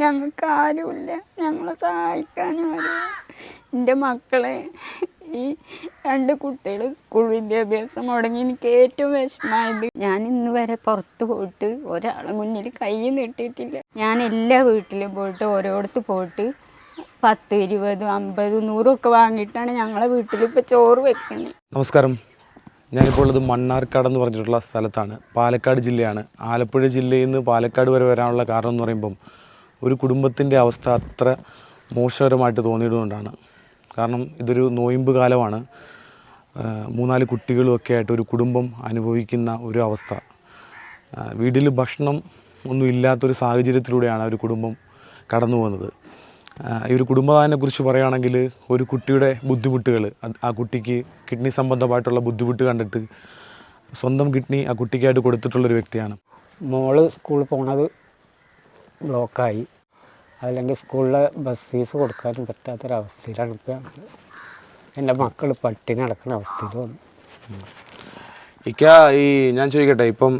ഞങ്ങൾക്ക് ആരുമില്ല ഞങ്ങളെ സഹായിക്കാനും ആരും എന്റെ മക്കളെ ഈ രണ്ട് കുട്ടികൾ സ്കൂൾ വിദ്യാഭ്യാസം മുടങ്ങി എനിക്ക് ഏറ്റവും വിഷമമായത് ഞാൻ ഇന്ന് വരെ പുറത്ത് പോയിട്ട് ഒരാളെ മുന്നിൽ കൈ നീട്ടിയിട്ടില്ല. ഞാൻ എല്ലാ വീട്ടിലും പോയിട്ട് ഓരോടത്ത് പോയിട്ട് പത്ത് ഇരുപത് അമ്പത് ഒക്കെ വാങ്ങിയിട്ടാണ് ഞങ്ങളെ വീട്ടിൽ ഇപ്പോൾ ചോറ് വെക്കുന്നത്. നമസ്കാരം. ഞാനിപ്പോൾ ഉള്ളത് മണ്ണാർക്കാട് എന്ന് പറഞ്ഞിട്ടുള്ള സ്ഥലത്താണ്. പാലക്കാട് ജില്ലയാണ്. ആലപ്പുഴ ജില്ലയിൽ നിന്ന് പാലക്കാട് വരെ വരാനുള്ള കാരണം എന്ന് പറയുമ്പം ഒരു കുടുംബത്തിന്റെ അവസ്ഥ അത്ര മോശകരമായിട്ട് തോന്നിയതുകൊണ്ടാണ്. കാരണം ഇതൊരു നോയിമ്പ് കാലമാണ്. മൂന്നാൽ കുട്ടികളും ഒക്കെ ആയിട്ട് ഒരു കുടുംബം അനുഭവിക്കുന്ന ഒരു അവസ്ഥ. വീട്ടിൽ ഭക്ഷണം ഒന്നും ഇല്ലാത്തൊരു സാഹചര്യത്തിലൂടെയാണ് ഒരു കുടുംബം കടന്നു പോകുന്നത്. ഈ ഒരു കുടുംബദാനെക്കുറിച്ച് കുറിച്ച് പറയുകയാണെങ്കിൽ ഒരു കുട്ടിയുടെ ബുദ്ധിമുട്ടുകൾ ആ കുട്ടിക്ക് കിഡ്നി സംബന്ധമായിട്ടുള്ള ബുദ്ധിമുട്ട് കണ്ടിട്ട് സ്വന്തം കിഡ്നി ആ കുട്ടിക്കായിട്ട് കൊടുത്തിട്ടുള്ളൊരു വ്യക്തിയാണ്. മോൾ സ്കൂളിൽ പോണത് ബ്ലോക്കായി. അല്ലെങ്കിൽ സ്കൂളിലെ ബസ് ഫീസ് കൊടുക്കാനും പറ്റാത്തൊരവസ്ഥയിലാണ് ഇപ്പം എന്റെ മക്കൾ പട്ടിണി നടക്കുന്ന അവസ്ഥയിൽ വന്നു. ഇക്ക ഈ ഞാൻ ചോദിക്കട്ടെ ഇപ്പം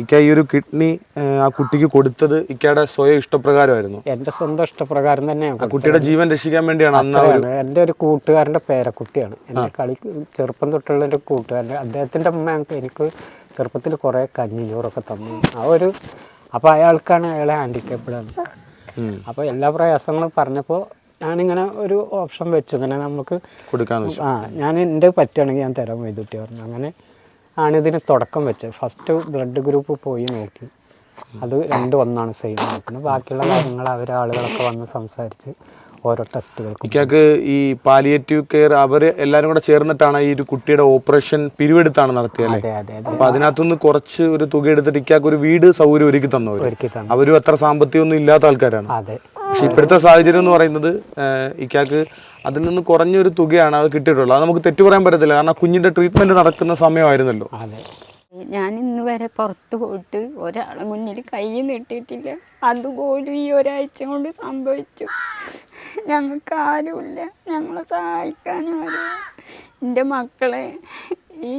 ഇക്ക ഈ ഒരു കിഡ്നി ആ, കുട്ടിക്ക് കൊടുത്തത് ഇക്കയുടെ സ്വയം ഇഷ്ടപ്രകാരമായിരുന്നു? എന്റെ സ്വന്തം ഇഷ്ടപ്രകാരം തന്നെയാണ് കുട്ടിയുടെ ജീവൻ രക്ഷിക്കാൻ വേണ്ടിയാണ് അന്ന് ആ ഒരു അത്രയാണ്. എന്റെ ഒരു കൂട്ടുകാരന്റെ പേരക്കുട്ടിയാണ്. എന്റെ കളി ചെറുപ്പം തൊട്ടുള്ള എന്റെ കൂട്ടുകാരന്റെ അദ്ദേഹത്തിന്റെ അമ്മ എനിക്ക് ചെറുപ്പത്തിൽ കുറേ കഞ്ഞിഞ്ഞൂറൊക്കെ തന്നു. ആ ഒരു അപ്പോൾ അയാൾക്കാണ് അയാളെ ഹാൻഡിക്കാപ്പിളാണ് ആണ് അപ്പോൾ എല്ലാ പ്രയാസങ്ങളും പറഞ്ഞപ്പോൾ ഞാനിങ്ങനെ ഒരു ഓപ്ഷൻ വെച്ചു. ഇങ്ങനെ നമുക്ക് കൊടുക്കാൻ ആ ഞാൻ എന്റെ പറ്റുകയാണെങ്കിൽ ഞാൻ തരാൻ വൈദ്യുട്ടി പറഞ്ഞു. അങ്ങനെ ആണ് ഇതിന് തുടക്കം വെച്ചത്. ഫസ്റ്റ് ബ്ലഡ് ഗ്രൂപ്പ് പോയി നോക്കി. അത് രണ്ടും ഒന്നാണ് സെയിം പിന്നെ ബാക്കിയുള്ള കാര്യങ്ങൾ അവർ ആളുകളൊക്കെ വന്ന് സംസാരിച്ച് ഓരോ ടെസ്റ്റുകൾക്കും ഇക്കാക്ക് ഈ പാലിയേറ്റീവ് കെയർ അവർ എല്ലാവരും കൂടെ ചേർന്നിട്ടാണ് ഈ ഒരു കുട്ടിയുടെ ഓപ്പറേഷൻ പിരിവെടുത്താണ് നടത്തിയത് അല്ലേ? അതെ അതെ അതെ. അപ്പൊ അതിനകത്തുനിന്ന് കുറച്ച് ഒരു തുക എടുത്തിട്ട് ഇക്കാക്ക് ഒരു വീട് സൗകര്യം ഒരുക്കി തന്നു. അവരും അത്ര സാമ്പത്തികമൊന്നും ഇല്ലാത്ത ആൾക്കാരാണ്. അതെ. പക്ഷെ ഇപ്പോഴത്തെ സാഹചര്യം എന്ന് പറയുന്നത് ഇക്കാക്ക് അതിൽ നിന്ന് കുറഞ്ഞൊരു തുകയാണ് അത് കിട്ടിയിട്ടുള്ളത്. അത് നമുക്ക് തെറ്റു പറയാൻ പറ്റത്തില്ല. കാരണം ആ കുഞ്ഞിന്റെ ട്രീറ്റ്മെന്റ് നടക്കുന്ന സമയമായിരുന്നല്ലോ. അതെ. ഞാൻ ഇന്ന് വരെ പുറത്ത് പോയിട്ട് ഒരാളെ മുന്നിൽ കൈ നീട്ടിയിട്ടില്ല. അതുപോലും ഈ ഒരാഴ്ച കൊണ്ട് സംഭവിച്ചു. ഞങ്ങൾക്ക് ആരുമില്ല. ഞങ്ങളെ സഹായിക്കാനും ആരും എന്റെ മക്കളെ ഈ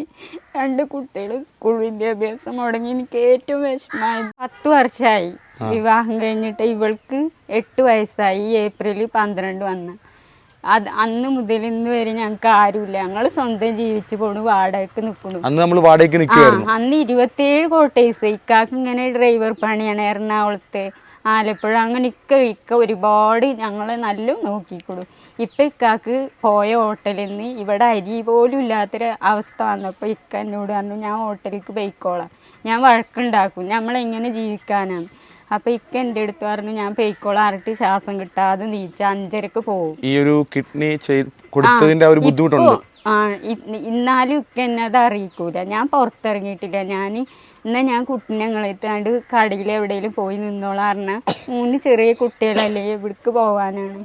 രണ്ട് കുട്ടികൾ സ്കൂൾ വിദ്യാഭ്യാസം മുടങ്ങി എനിക്ക് ഏറ്റവും വിഷമമായി പത്ത് വർഷമായി. വിവാഹം കഴിഞ്ഞിട്ട് ഇവൾക്ക് എട്ട് വയസ്സായി. ഏപ്രിൽ പന്ത്രണ്ട് വന്ന്. അത് അന്ന് മുതൽ ഇന്ന് വരെ ഞങ്ങൾക്ക് ആരുമില്ല. ഞങ്ങൾ സ്വന്തം ജീവിച്ചു പോണു വാടകയ്ക്ക് നിൽക്കണു അന്ന് നമ്മൾ വാടകയ്ക്ക് നിൽക്കുകയായിരുന്നു അന്ന് ഇരുപത്തിയേഴ് കോട്ടേഴ്സ്. ഇക്കാക്ക് ഇങ്ങനെ ഡ്രൈവർ പണിയാണ് എറണാകുളത്ത്. ആലപ്പുഴ അങ്ങനെ ഇക്ക ഇക്ക ഒരുപാട് ഞങ്ങളെ നല്ല നോക്കിക്കൊടു. ഇപ്പം ഇക്കാക്ക് പോയ ഹോട്ടലിൽ നിന്ന് ഇവിടെ അരി പോലും ഇല്ലാത്തൊരു അവസ്ഥ വന്നപ്പോൾ ഇക്ക എന്നോട് പറഞ്ഞു ഞാൻ ഹോട്ടലിലേക്ക് പോയിക്കോളാം. ഞാൻ വഴക്കുണ്ടാക്കും. നമ്മളെങ്ങനെ ജീവിക്കാനാണ് അപ്പോൾ ഇക്ക എന്റെ അടുത്ത് പറഞ്ഞു ഞാൻ പോയിക്കോളാം. അറിട്ട് ശ്വാസം കിട്ടാതെ നീച്ച അഞ്ചരക്ക് പോകും ഈ ഒരു കിഡ്നി കൊടുത്തതിന്റെ ഒരു ബുദ്ധിമുട്ടുണ്ട്? ആ ഇന്നാലും ഒക്കെ എന്നെ അത് അറിയിക്കൂല. ഞാൻ പുറത്തിറങ്ങിയിട്ടില്ല. ഞാൻ എന്നാ ഞാൻ കുട്ടിനങ്ങളെ എത്താണ്ട് കടയിൽ എവിടെയെങ്കിലും പോയി നിന്നോളാം പറഞ്ഞാൽ മൂന്ന് ചെറിയ കുട്ടികളല്ലേ എവിടേക്ക് പോകാനാണ്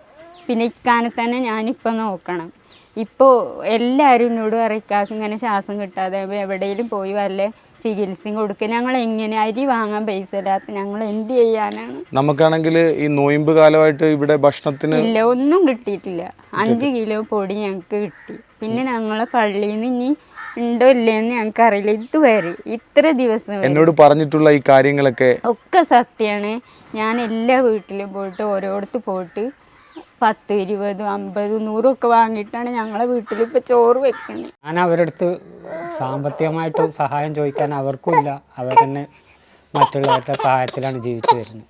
പിന്നെ ഇക്കാനെ തന്നെ ഞാനിപ്പോൾ നോക്കണം. ഇപ്പോൾ എല്ലാവരും എന്നോട് അറിയിക്കാക്ക് ഇങ്ങനെ ശ്വാസം കിട്ടാതെ എവിടെയെങ്കിലും പോയി വല്ല ചികിത്സയും കൊടുക്കുക ഞങ്ങൾ എങ്ങനെ അരി വാങ്ങാൻ പൈസ ഇല്ലാത്ത ഞങ്ങൾ എന്ത് ചെയ്യാനാണ്? നമുക്കാണെങ്കിൽ ഈ നോയിമ്പ് കാലമായിട്ട് ഇവിടെ ഭക്ഷണത്തിന് ഇല്ല ഒന്നും കിട്ടിയിട്ടില്ല. അഞ്ച് കിലോ പൊടി ഞങ്ങൾക്ക് കിട്ടി. പിന്നെ ഞങ്ങളെ പള്ളിയിൽ നിന്ന് ഇനി ഉണ്ടോ ഇല്ലേന്ന് ഞങ്ങൾക്ക് അറിയില്ല ഇതുവരെ ഇത്ര ദിവസം വരെ. എന്നോട് പറഞ്ഞിട്ടുള്ള ഈ കാര്യങ്ങളൊക്കെ ഒക്കെ സത്യമാണ് ഞാൻ എല്ലാ വീട്ടിലും പോയിട്ട് ഓരോടത്ത് പോയിട്ട് പത്ത് ഇരുപതും അമ്പതും നൂറും ഒക്കെ വാങ്ങിയിട്ടാണ് ഞങ്ങളെ വീട്ടിൽ ഇപ്പോൾ ചോറ് വെക്കുന്നത് ഞാൻ അവരുടെ അടുത്ത് സാമ്പത്തികമായിട്ട് സഹായം ചോദിക്കാൻ അവർക്കും ഇല്ല. അവർ തന്നെ മറ്റുള്ളവരുടെ സഹായത്തിലാണ് ജീവിച്ചു വരുന്നത്.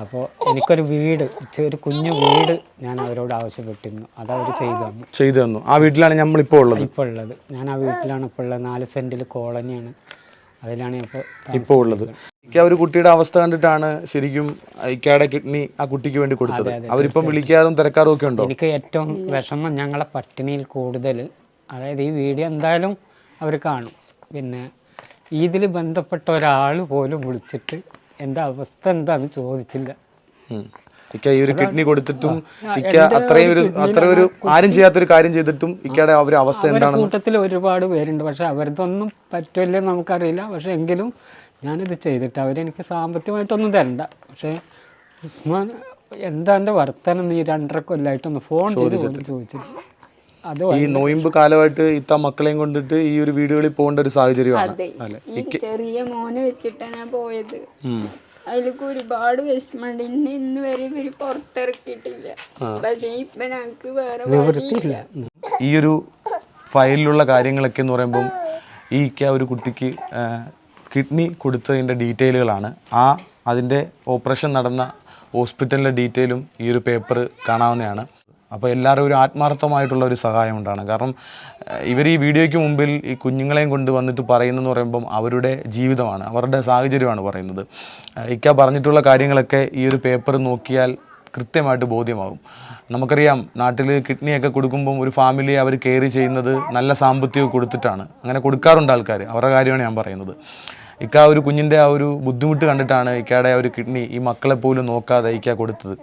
അപ്പോൾ എനിക്കൊരു വീട് ഒരു കുഞ്ഞു വീട് ഞാൻ അവരോട് ആവശ്യപ്പെട്ടിരുന്നു. അത് അവർ ചെയ്തു തന്നു. ചെയ്തു തന്നു. ആ വീട്ടിലാണ് നമ്മൾ ഇപ്പോൾ ഉള്ളത്? ഇപ്പോൾ ഉള്ളത്. ഞാൻ ആ വീട്ടിലാണ് ഇപ്പോൾ ഉള്ളത്. നാല് സെന്റിൽ കോളനിയാണ്. അതിലാണ് ഇപ്പോൾ ഇപ്പോൾ ഉള്ളത്. ഇക്ക ഒരു കുട്ടിയുടെ അവസ്ഥ കണ്ടിട്ടാണ് ശരിക്കും ഇക്കയുടെ കിഡ്നി ആ കുട്ടിക്ക് വേണ്ടി കൊടുത്തത്. അവരിപ്പം വിളിക്കാറും തിരക്കാറും ഒക്കെ ഉണ്ടോ? എനിക്ക് ഏറ്റവും വിഷമം ഞങ്ങളെ പട്ടിണിയിൽ കൂടുതൽ അതായത് ഈ വീഡിയോ എന്തായാലും അവർ കാണും. പിന്നെ ഇതിൽ ബന്ധപ്പെട്ട ഒരാൾ പോലും വിളിച്ചിട്ട് എന്റെ അവസ്ഥ എന്താന്ന് ചോദിച്ചില്ല. ഇക്ക ഈ ഒരു കിഡ്നി കൊടുത്തിട്ടും ഇക്ക അത്രയും ഒരു അത്രയും ഒരു ആരും ചെയ്യാത്തൊരു കാര്യം ചെയ്തിട്ടും ഇക്കയുടെ ആ ഒരു അവസ്ഥ എന്താണ് കൂട്ടത്തിൽ ഒരുപാട് പേരുണ്ട്. പക്ഷെ അവരതൊന്നും പറ്റില്ലേ നമുക്കറിയില്ല. പക്ഷെ എങ്കിലും ഞാനിത് ചെയ്തിട്ട് അവരെനിക്ക് സാമ്പത്തികമായിട്ടൊന്നും തരണ്ട. പക്ഷേ ഉസ്മാൻ എന്താ എന്റെ വർത്തനം നീ രണ്ടര കൊല്ലമായിട്ടൊന്ന് ഫോൺ ചെയ്ത് ചോദിച്ചു ചോദിച്ചിട്ട് ഈ നോയിമ്പ് കാലമായിട്ട് ഇത്ത മക്കളെയും കൊണ്ടിട്ട് ഈ ഒരു വീടുകളിൽ പോകേണ്ട ഒരു സാഹചര്യമാണ്. അതെ. അല്ലെ? ഈ ചെറിയ മോനെ വെച്ചിട്ടാണ് ഞാൻ പോയത്. അതിലേക്ക് ഒരുപാട് വിഷമമുണ്ട്. ഇന്ന് ഇന്ന് വരെ ഇവർ പുറത്തിറക്കിയിട്ടില്ല. പക്ഷെ ഇപ്പൊ ഞങ്ങക്ക് വേറെ ഈ ഒരു ഫയലിലുള്ള കാര്യങ്ങളൊക്കെ എന്ന് പറയുമ്പം ഈ ഇക്ക ഒരു കുട്ടിക്ക് കിഡ്നി കൊടുത്തതിന്റെ ഡീറ്റെയിലുകളാണ്. ആ അതിന്റെ ഓപ്പറേഷൻ നടന്ന ഹോസ്പിറ്റലിന്റെ ഡീറ്റെയിലും ഈ ഒരു പേപ്പർ കാണാവുന്നതാണ്. അപ്പോൾ എല്ലാവരും ഒരു ആത്മാർത്ഥമായിട്ടുള്ള ഒരു സഹായം ഉണ്ടാണ് കാരണം ഇവർ ഈ വീഡിയോയ്ക്ക് മുമ്പിൽ ഈ കുഞ്ഞുങ്ങളെയും കൊണ്ട് വന്നിട്ട് പറയുന്നതെന്ന് പറയുമ്പം അവരുടെ ജീവിതമാണ് അവരുടെ സാഹചര്യമാണ് പറയുന്നത്. ഇക്ക പറഞ്ഞിട്ടുള്ള കാര്യങ്ങളൊക്കെ ഈ ഒരു പേപ്പർ നോക്കിയാൽ കൃത്യമായിട്ട് ബോധ്യമാകും. നമുക്കറിയാം നാട്ടിൽ കിഡ്നിയൊക്കെ കൊടുക്കുമ്പം ഒരു ഫാമിലി അവർ കെയർ ചെയ്യുന്നത് നല്ല സാമ്പത്തികം കൊടുത്തിട്ടാണ്. അങ്ങനെ കൊടുക്കാറുണ്ട് ആൾക്കാർ അവരുടെ കാര്യമാണ് ഞാൻ പറയുന്നത്. ഇക്ക ഒരു കുഞ്ഞിന്റെ ആ ഒരു ബുദ്ധിമുട്ട് കണ്ടിട്ടാണ് ഇക്കയുടെ ആ ഒരു കിഡ്നി ഈ മക്കളെ പോലും നോക്കാതെ ഇക്ക കൊടുത്തത്.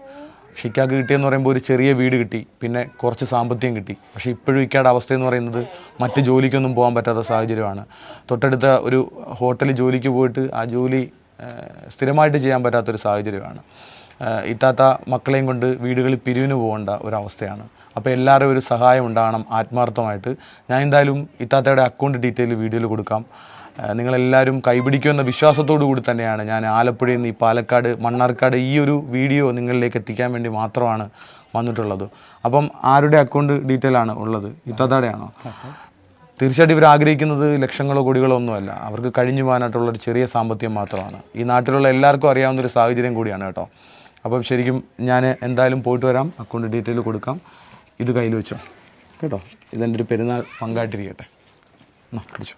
പക്ഷേ കിട്ടിയെന്ന് പറയുമ്പോൾ ഒരു ചെറിയ വീട് കിട്ടി പിന്നെ കുറച്ച് സാമ്പത്തികം കിട്ടി. പക്ഷേ ഇപ്പോഴും ഇക്കയുടെ അവസ്ഥ എന്ന് പറയുന്നത് മറ്റ് ജോലിക്കൊന്നും പോകാൻ പറ്റാത്ത സാഹചര്യമാണ്. തൊട്ടടുത്ത ഒരു ഹോട്ടലിൽ ജോലിക്ക് പോയിട്ട് ആ ജോലി സ്ഥിരമായിട്ട് ചെയ്യാൻ പറ്റാത്തൊരു സാഹചര്യമാണ്. ഇത്താത്ത മക്കളെയും കൊണ്ട് വീടുകളിൽ പിരിവിന് പോകേണ്ട ഒരവസ്ഥയാണ്. അപ്പോൾ എല്ലാവരും ഒരു സഹായം ഉണ്ടാകണം ആത്മാർത്ഥമായിട്ട്. ഞാൻ എന്തായാലും ഇത്താത്തയുടെ അക്കൗണ്ട് ഡീറ്റെയിൽ വീഡിയോയിൽ കൊടുക്കാം. നിങ്ങളെല്ലാവരും കൈപിടിക്കുമെന്ന വിശ്വാസത്തോടു കൂടി തന്നെയാണ് ഞാൻ ആലപ്പുഴയിൽ നിന്ന് ഈ പാലക്കാട് മണ്ണാർക്കാട് ഈ ഒരു വീഡിയോ നിങ്ങളിലേക്ക് എത്തിക്കാൻ വേണ്ടി മാത്രമാണ് വന്നിട്ടുള്ളത്. അപ്പം ആരുടെ അക്കൗണ്ട് ഡീറ്റെയിൽ ആണ് ഉള്ളത്? ഇത്താത്തയുടെ ആണോ തീർച്ചയായിട്ടും ഇവർ ആഗ്രഹിക്കുന്നത് ലക്ഷങ്ങളോ കോടികളോ ഒന്നുമല്ല. അവർക്ക് കഴിഞ്ഞു പോകാനായിട്ടുള്ള ഒരു ചെറിയ സാമ്പത്തികം മാത്രമാണ്. ഈ നാട്ടിലുള്ള എല്ലാവർക്കും അറിയാവുന്ന ഒരു സാഹചര്യം കൂടിയാണ് കേട്ടോ. അപ്പം ശരിക്കും ഞാൻ എന്തായാലും പോയിട്ട് വരാം. അക്കൗണ്ട് ഡീറ്റെയിൽ കൊടുക്കാം. ഇത് കയ്യിൽ വെച്ചോ. കേട്ടോ? ഇതെന്റെ ഒരു പെരുന്നാൾ പങ്കായിട്ടിരിക്കട്ടെ. പിടിച്ചോ.